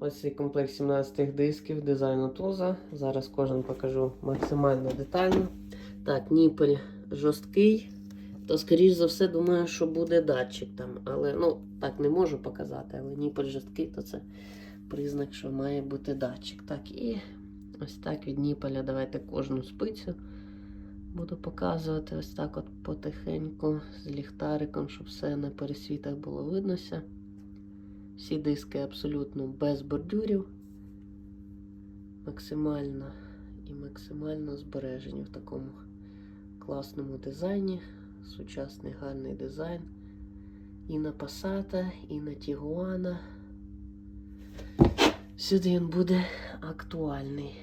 Ось цей комплект 17 дисків дизайну туза. Зараз кожен покажу максимально детально. Так, ніпель жорсткий. То, скоріш за все, думаю, що буде датчик там. Але ну, так не можу показати, але ніпель жорсткий, то це признак, що має бути датчик. Так, і ось так від ніпеля давайте кожну спицю буду показувати. Ось так от потихеньку з ліхтариком, щоб все на пересвітах було виднося. Всі диски абсолютно без бордюрів. Максимально і максимально збережені в такому класному дизайні. Сучасний гарний дизайн. І на Passat, і на Tiguan. Сюди він буде актуальний.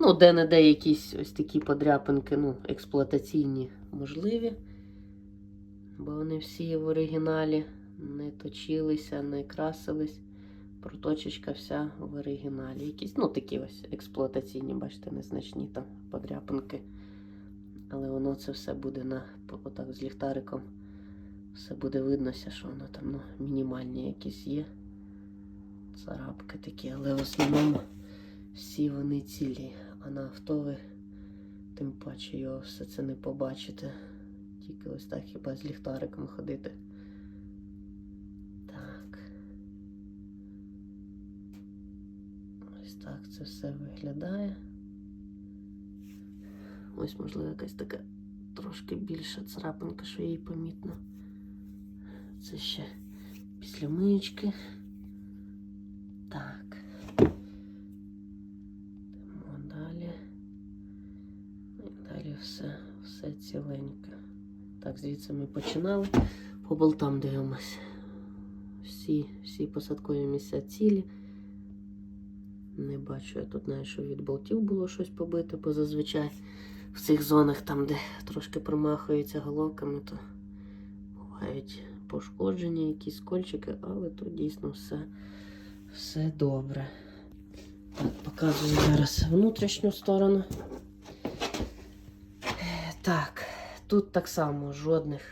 Ну, де-не-де якісь ось такі подряпинки, ну, експлуатаційні можливі. Бо вони всі в оригіналі не точилися, не красились. Проточечка вся в оригіналі. Якісь, ну, такі ось експлуатаційні, бачите, незначні там подряпинки. Але воно це все буде на отак з ліхтариком. Все буде виднося, що воно там ну, мінімальні якісь є. Царапки такі, але в основному всі вони цілі. А на авто ви тим паче його все це не побачите. Тільки ось так хіба з ліхтариком ходити. Так. Ось так це все виглядає. Ось, можливо, якась така трошки більша царапинка, що їй помітно. Це ще після миючки. Так. Йдемо далі. І далі все, все ціленьке. Так, звідси ми починали. По болтам дивимося. Всі, всі посадкові місця цілі. Не бачу я тут навіть, що від болтів було щось побите, бо зазвичай в цих зонах, там, де трошки промахуються головками, то бувають пошкодження, якісь кольчики, але тут дійсно все, все добре. Так, показую зараз внутрішню сторону. Так, тут так само жодних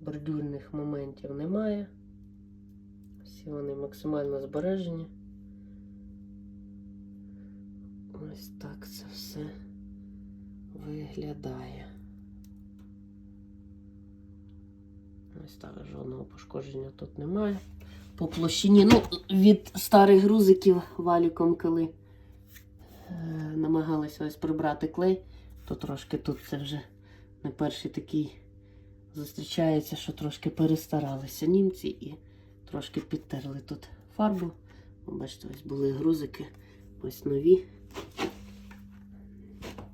бордюрних моментів немає. Всі вони максимально збережені. Ось так це все виглядає. Ось так, жодного пошкодження тут немає. По площині, ну, від старих грузиків валіком, коли е, намагалися ось прибрати клей, то трошки тут це вже не перший такий зустрічається, що трошки перестаралися німці і трошки підтерли тут фарбу. Бачите, ось були грузики, ось нові.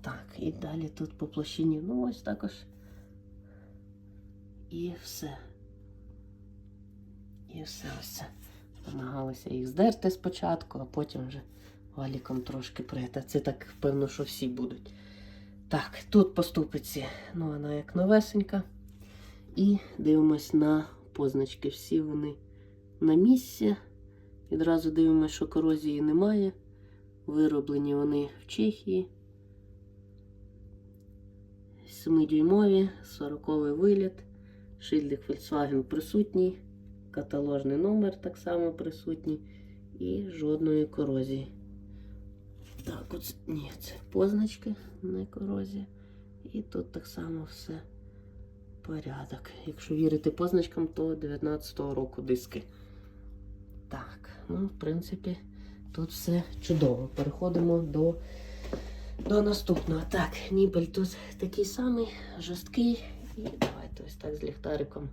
Так, і далі тут по площині, ну ось також. І все. І все ось це. Намагалися їх здерти спочатку, а потім вже валіком трошки прийти. Це так, певно, що всі будуть. Так, тут по ступиці, ну вона як новесенька. І дивимось на позначки. Всі вони на місці. Відразу дивимося, що корозії немає. Вироблені вони в Чехії. 7-дюймові, 40-й виліт, шильдик Volkswagen присутній, каталожний номер так само присутній і жодної корозії. Так, от, ні, це позначки, не корозія. І тут так само все порядок. Якщо вірити позначкам, то 19-го року диски. Так, ну, в принципі, тут все чудово. Переходимо до. До наступного. Так, нібель тут такий самий, жорсткий. І давайте ось так з ліхтариком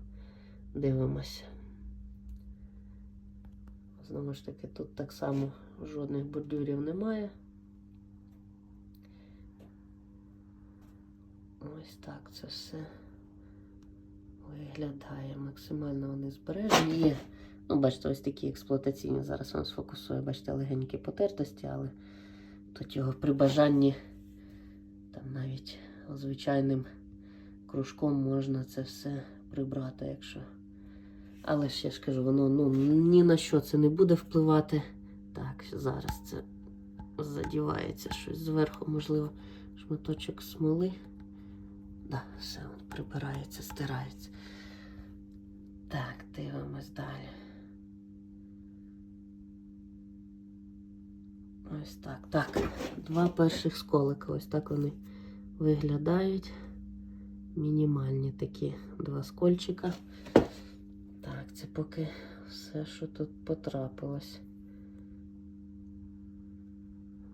дивимося. Знову ж таки, тут так само жодних бордюрів немає. Ось так це все виглядає. Максимально вони збережені. Є. Ну, бачите, ось такі експлуатаційні. Зараз вам сфокусує, бачите, легенькі потертості, але Тут його при бажанні там навіть звичайним кружком можна це все прибрати, якщо. Але я ж кажу, воно ну, ні на що це не буде впливати. Так, зараз це задівається щось зверху, можливо, шматочок смоли. Да, все прибирається, стирається. Так, дивимось далі. Ось так. Так, два перших сколика. Ось так вони виглядають. Мінімальні такі два скольчика. Так, це поки все, що тут потрапилось.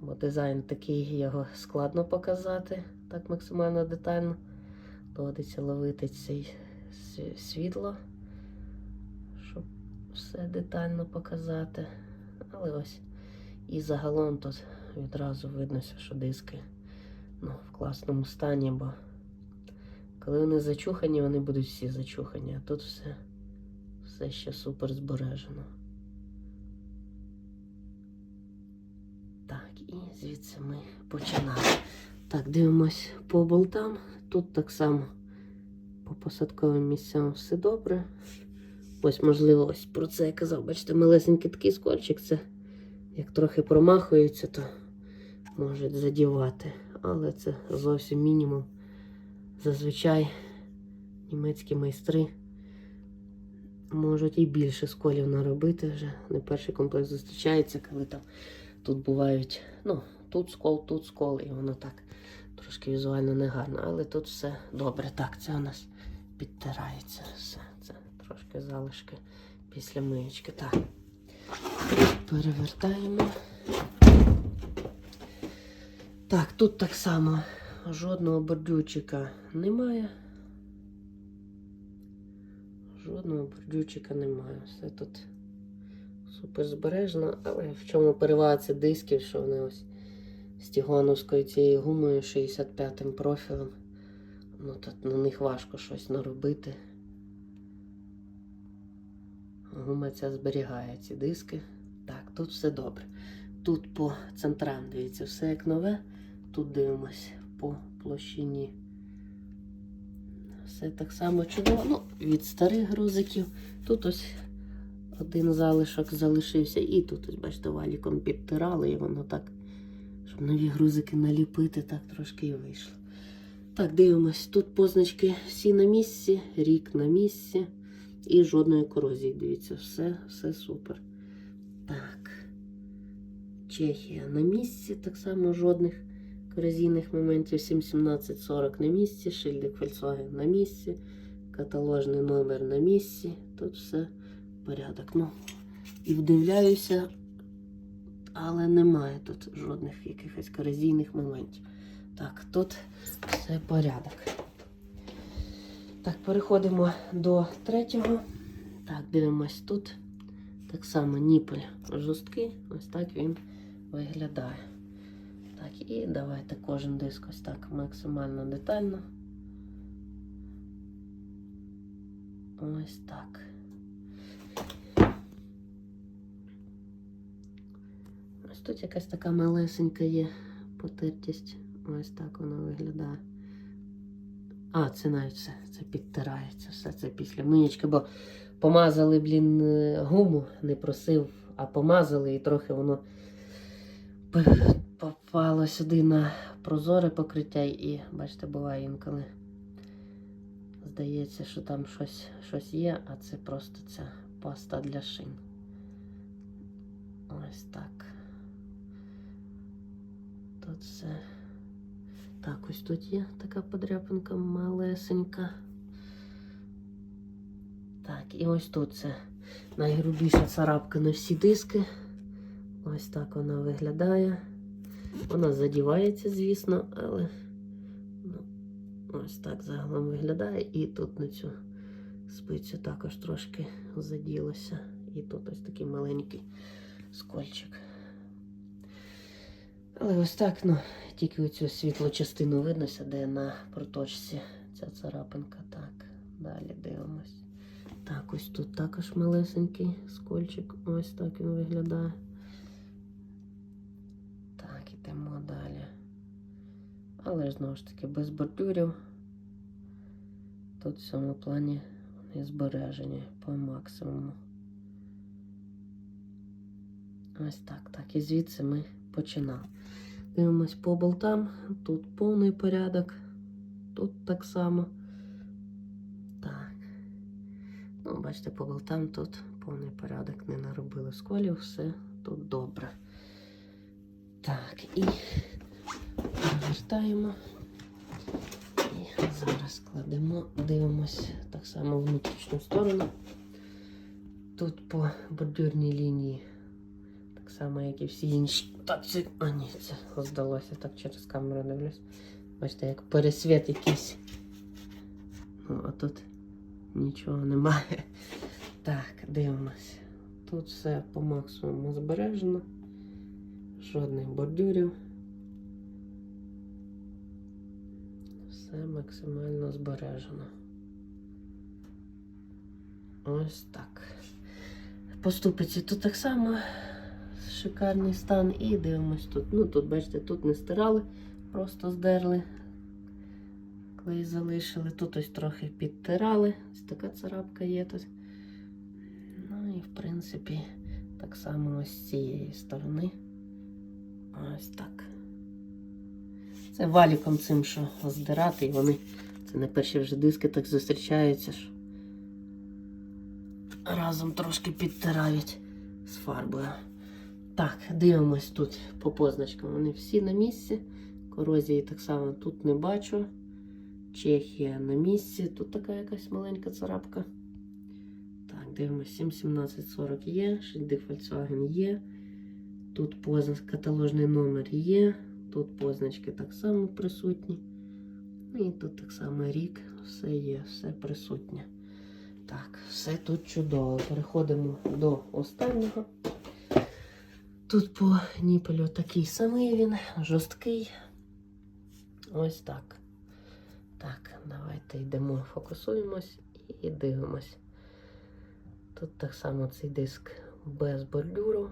Бо дизайн такий, його складно показати так максимально детально. Доводиться ловити цей світло, щоб все детально показати. Але ось і загалом тут відразу видно, що диски ну, в класному стані, бо коли вони зачухані, вони будуть всі зачухані, а тут все, все ще супер збережено. Так, і звідси ми починаємо. Так, дивимось по болтам. Тут так само по посадковим місцям все добре. Ось, можливо, ось про це я казав. Бачите, малесенький такий скольчик. Це як трохи промахується, то можуть задівати. Але це зовсім мінімум. Зазвичай німецькі майстри можуть і більше сколів наробити вже. Не перший комплект зустрічається, коли там тут бувають, ну, тут скол, тут скол, і воно так трошки візуально негарно. Але тут все добре. Так, це у нас підтирається все. Це трошки залишки після миючки. Так. Перевертаємо. Так, тут так само жодного бордюрчика немає. Жодного бордюрчика немає. Все тут супер збережно, але в чому перевага цих дисків, що вони ось з стігоновською цією гумою 65-м профілем. Ну, тут на них важко щось наробити. Гума ця зберігає ці диски. Так, тут все добре. Тут по центрам, дивіться, все як нове. Тут дивимось по площині. Все так само чудово. Ну, від старих грузиків. Тут ось один залишок залишився. І тут, ось, бачите, валіком підтирали, і воно так, щоб нові грузики наліпити, так трошки і вийшло. Так, дивимось. Тут позначки всі на місці, рік на місці. І жодної корозії. Дивіться, все, все супер. Так. Чехія на місці, так само жодних корозійних моментів. 71740 на місці, шильдик Volkswagen на місці, каталожний номер на місці. Тут все порядок. Ну, і вдивляюся, але немає тут жодних якихось корозійних моментів. Так, тут все порядок. Так, переходимо до третього. Так, дивимось тут. Так само ніпель жорсткий. Ось так він виглядає. Так, і давайте кожен диск ось так максимально детально. Ось так. Ось тут якась така малесенька є потертість. Ось так вона виглядає. А, це навіть все, це підтирається, все це після миєчки, бо помазали, блін, е, гуму, не просив, а помазали і трохи воно попало сюди на прозоре покриття і, бачите, буває інколи. Здається, що там щось, щось є, а це просто ця паста для шин. Ось так. Тут все. Так, ось тут є така подряпинка малесенька. Так, і ось тут це найгрубіша царапка на всі диски. Ось так вона виглядає. Вона задівається, звісно, але ну, ось так загалом виглядає. І тут на цю спицю також трошки заділося. І тут ось такий маленький скольчик. Але ось так, ну, тільки оцю світлу частину виднося, де на проточці ця царапинка. Так, далі дивимось. Так, ось тут також малесенький скольчик. Ось так він виглядає. Так, ідемо далі. Але знову ж таки без бордюрів. Тут в цьому плані вони збережені по максимуму. Ось так, так. І звідси ми починали. Дивимось по болтам. Тут повний порядок. Тут так само. Так. Ну, бачите, по болтам тут повний порядок. Не наробили сколів, все тут добре. Так, і повертаємо. І зараз кладемо, дивимось так само внутрішню сторону. Тут по бордюрній лінії, так само, як і всі інші. Так, це. А, ні, це здалося так через камеру дивлюсь. Бачите, як пересвіт якийсь. Ну, а тут нічого немає. Так, дивимось. Тут все по максимуму збережено. Жодних бордюрів. Все максимально збережено. Ось так. Поступиці тут так само шикарний стан. І дивимось тут. Ну, тут, бачите, тут не стирали, просто здерли. Клей залишили. Тут ось трохи підтирали. Ось така царапка є тут. Ну і в принципі, так само ось з цієї сторони. Ось так. Це валіком цим, що здирати, і вони. Це не перші вже диски так зустрічаються. Що разом трошки підтирають з фарбою. Так, дивимось тут по позначкам. Вони всі на місці. Корозії так само тут не бачу. Чехія на місці. Тут така якась маленька царапка. Так, дивимось, 71740 є, Шильдик Volkswagen є. Тут позна... каталожний номер є. Тут позначки так само присутні. Ну, І тут так само рік, все є, все присутнє. Так, все тут чудово. Переходимо до останнього. Тут по ніпелю такий самий він, жорсткий. Ось так. Так, давайте йдемо, фокусуємось і дивимось. Тут так само цей диск без бордюру.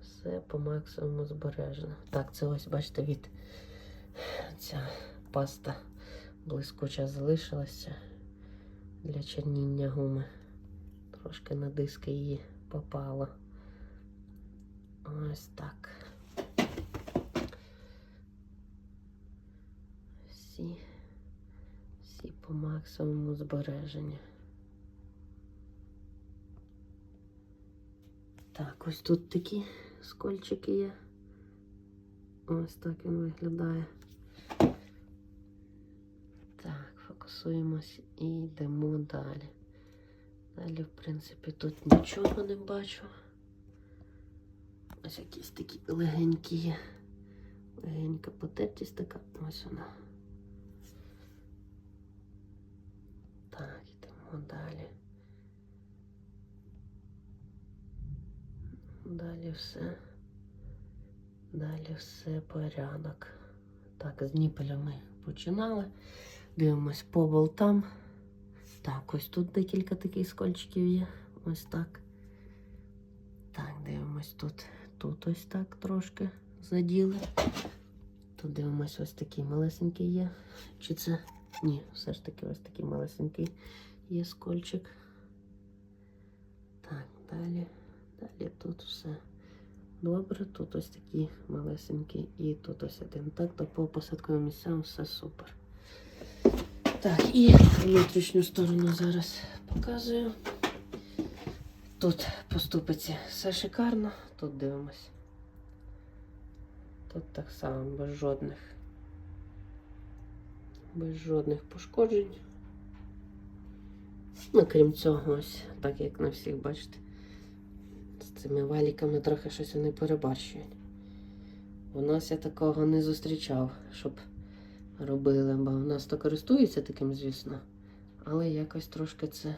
Все по максимуму збережено. Так, це ось, бачите, від ця паста блискуча залишилася для черніння гуми. Трошки на диски її попало. Ось так. Всі, всі по максимуму збереження. Так, ось тут такі скольчики є. Ось так він виглядає. Так, фокусуємось і йдемо далі. Далі, в принципі, тут нічого не бачу. Ось якісь такі легенькі. Легенька потертість така. Ось вона. Так, йдемо далі. Далі все. Далі все порядок. Так, з ніпелями починали. Дивимось по болтам. Так, ось тут декілька таких скольчиків є. Ось так. Так, дивимось тут. Тут ось так трошки заділи. Тут дивимось, ось такий малесенький є. Чи це? Ні, все ж таки ось такий малесенький є скольчик. Так, далі. Далі тут все добре. Тут ось такі малесенькі і тут ось один. Так, то по посадковим місцям все супер. Так, і внутрішню сторону зараз показую. Тут поступиться все шикарно, тут дивимось. Тут так само без жодних, без жодних пошкоджень. Ну, крім цього, ось, так як на всіх бачите, з цими валіками трохи щось вони перебарщують. У нас я такого не зустрічав, щоб робили, бо в нас то користуються таким, звісно, але якось трошки це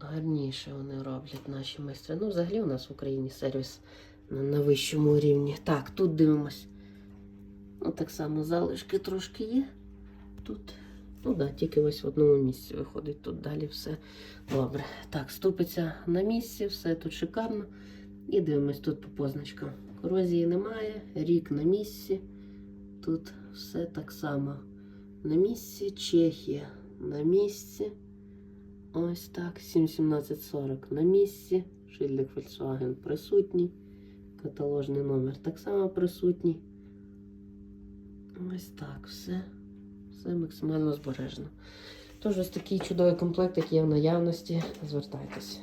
гарніше вони роблять наші майстри. Ну, взагалі у нас в Україні сервіс на, на вищому рівні. Так, тут дивимось. Ну, так само залишки трошки є. Тут, ну да, тільки ось в одному місці виходить. Тут далі все добре. Так, ступиться на місці, все тут шикарно. І дивимось тут по позначкам. Корозії немає, рік на місці. Тут все так само на місці. Чехія на місці. Ось так. 71740 на місці. Шильдик Volkswagen присутній. Каталожний номер так само присутній. Ось так, все. Все максимально збережено. Тож ось такий чудовий комплект, який є в наявності. Звертайтеся.